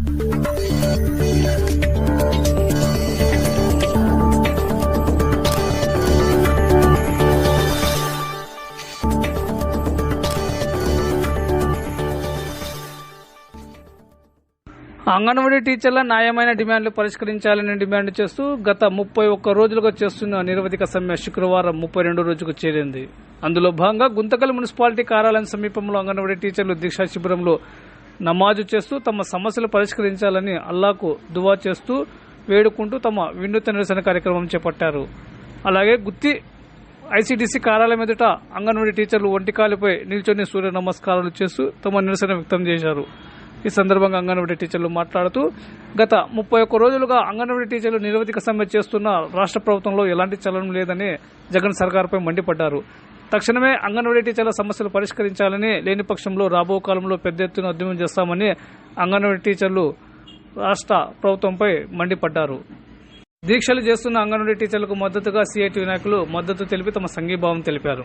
అంగన్వాడీ టీచర్ల న్యాయమైన డిమాండ్లు పరిష్కరించాలని డిమాండ్ చేస్తూ గత ముప్పై ఒక్క రోజులుగా చేస్తున్న నిరవధిక సమ్మె శుక్రవారం ముప్పై రెండు రోజుకు చేరింది. అందులో భాగంగా గుంతకల్ మున్సిపాలిటీ కార్యాలయం సమీపంలో అంగన్వాడీ టీచర్లు దీక్షా శిబిరంలో నమాజు చేస్తూ తమ సమస్యలు పరిష్కరించాలని అల్లాకు దువా చేస్తూ వేడుకుంటూ తమ వినూత్న నిరసన కార్యక్రమం చేపట్టారు. అలాగే గుత్తి ఐసీడీసీ కార్యాలయం ఎదుట అంగన్వాడీ టీచర్లు ఒంటికాలిపై నిల్చొని సూర్య నమస్కారాలు చేస్తూ తమ నిరసన వ్యక్తం చేశారు. ఈ సందర్భంగా అంగన్వాడీ టీచర్లు మాట్లాడుతూ గత ముప్పై ఒక్క రోజులుగా అంగన్వాడీ టీచర్లు నిరవధిక సమ్మె చేస్తున్న రాష్ట్ర ప్రభుత్వంలో ఎలాంటి చలనం లేదని జగన్ సర్కార్పై మండిపడ్డారు. తక్షణమే అంగన్వాడీ టీచర్ల సమస్యలు పరిష్కరించాలని లేని పక్షంలో రాబో కాలంలో పెద్ద ఎత్తున ఉద్యమం చేస్తామని అంగన్వాడీ టీచర్లు రాష్ట్ర ప్రభుత్వంపై మండిపడ్డారు. దీక్షలు చేస్తున్న అంగన్వాడీ టీచర్లకు మద్దతుగా సిఐటి వినాయకులు మద్దతు తెలిపి తమ సంఘీభావం తెలిపారు.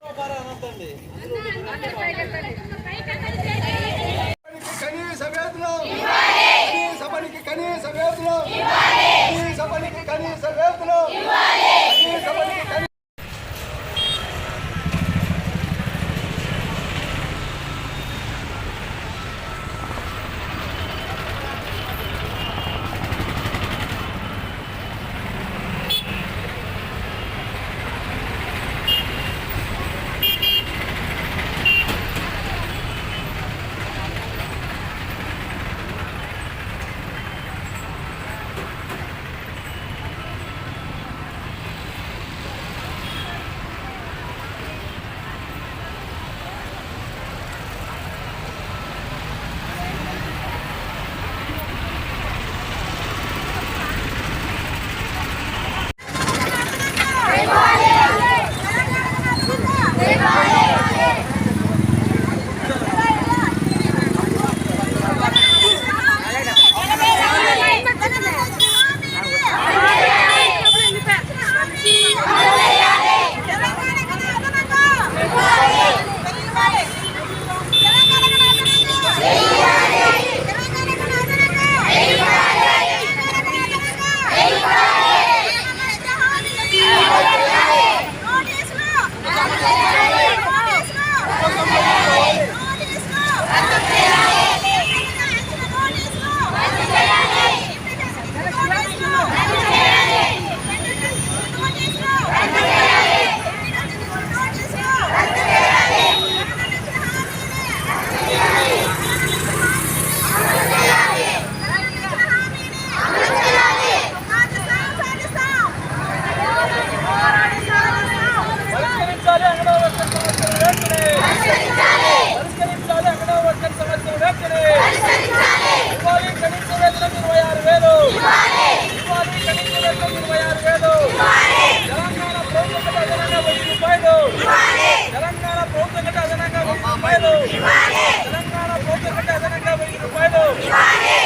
రూపాయలు తెలంగాణ ప్రభుత్వం కంటే అదనంగా వెయ్యి రూపాయలు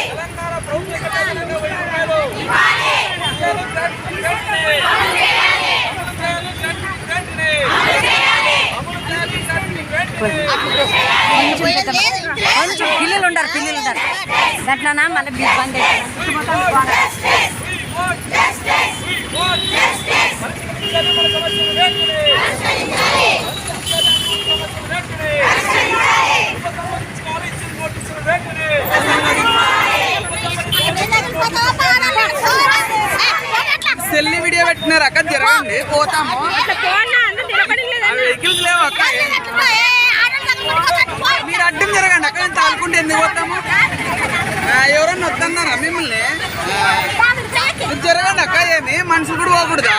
తెలంగాణ ప్రభుత్వం కంటే అదనంగా వెయ్యి రూపాయలు పిల్లలు ఉండరు పిల్లలు ఉండరు గట్లనా మళ్ళీ ఇబ్బంది సెల్లి వీడియో పెట్టినారు అక్క జరగండి పోతాము. ఆ వెహికల్స్ లేవు అక్క? మీరు అడ్డం జరగండి అక్క నేను తాలుకుంటే ఎందుకు పోతాము? ఆ, ఎవరన్నా వద్దన్నారా మిమ్మల్ని? జరగండి అక్క ఏమి మనుషులు కూడా పోకూడదా?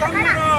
సంబరం సంబరం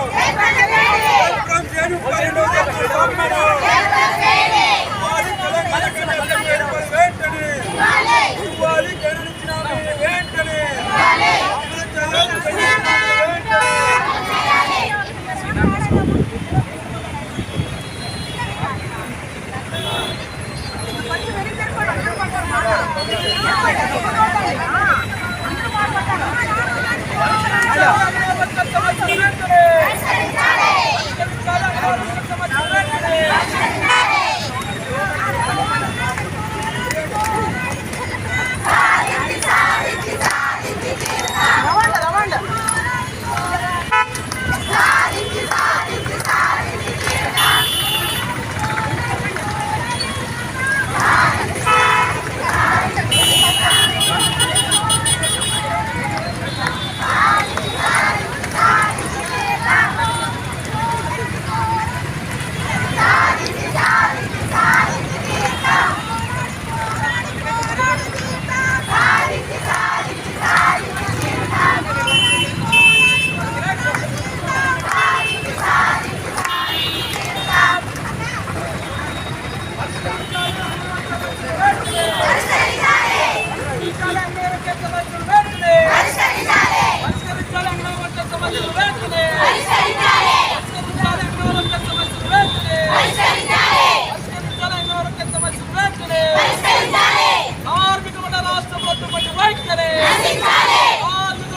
ప్రభుత్వం వైఖరి.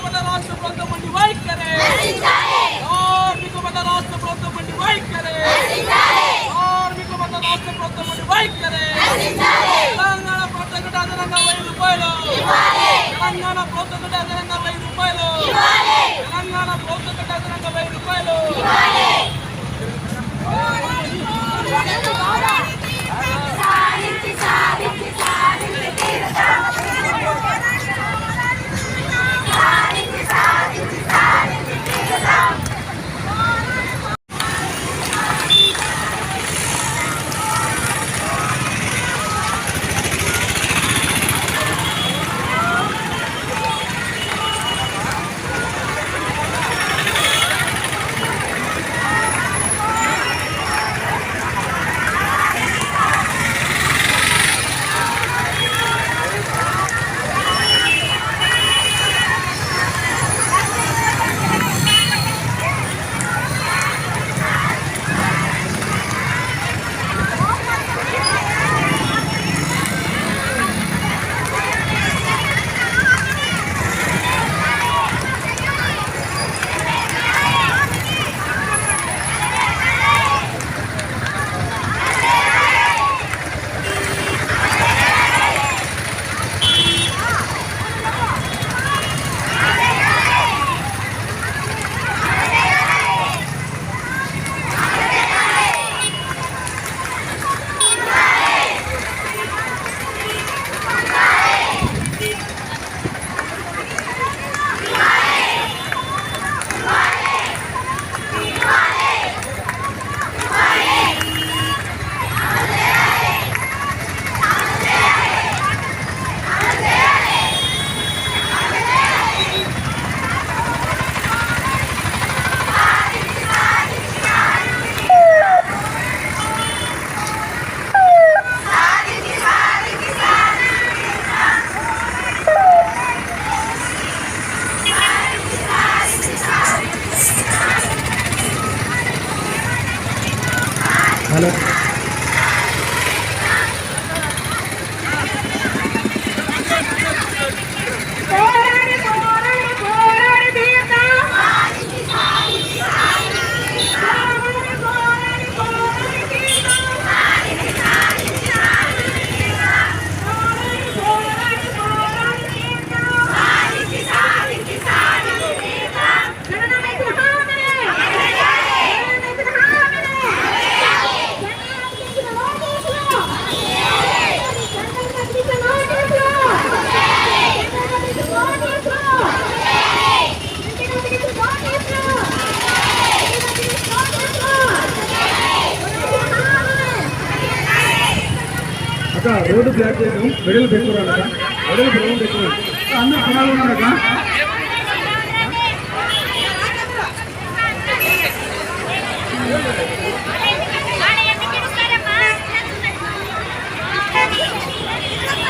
మండల రాష్ట్ర ప్రభుత్వం వైఖరి. మండల రాష్ట్ర ప్రభుత్వం వైఖరి. మండల రాష్ట్ర ప్రభుత్వం వైఖరి. తెలంగాణ ప్రభుత్వం అదనంగా వెయ్యి రూపాయలు. తెలంగాణ ప్రభుత్వం అదనంగా వెయ్యి రూపాయలు. తెలంగాణ ప్రభుత్వం అదనంగా వెయ్యి రూపాయలు. ভালো అక్క రోడ్డు బ్లాక్ చేయడం వెడలు పెట్టుకోరాలక్క వెడలు గ్రౌండ్ ఎక్కువ అందరూ జనాలు ఉన్నారక్క ¡Vamos!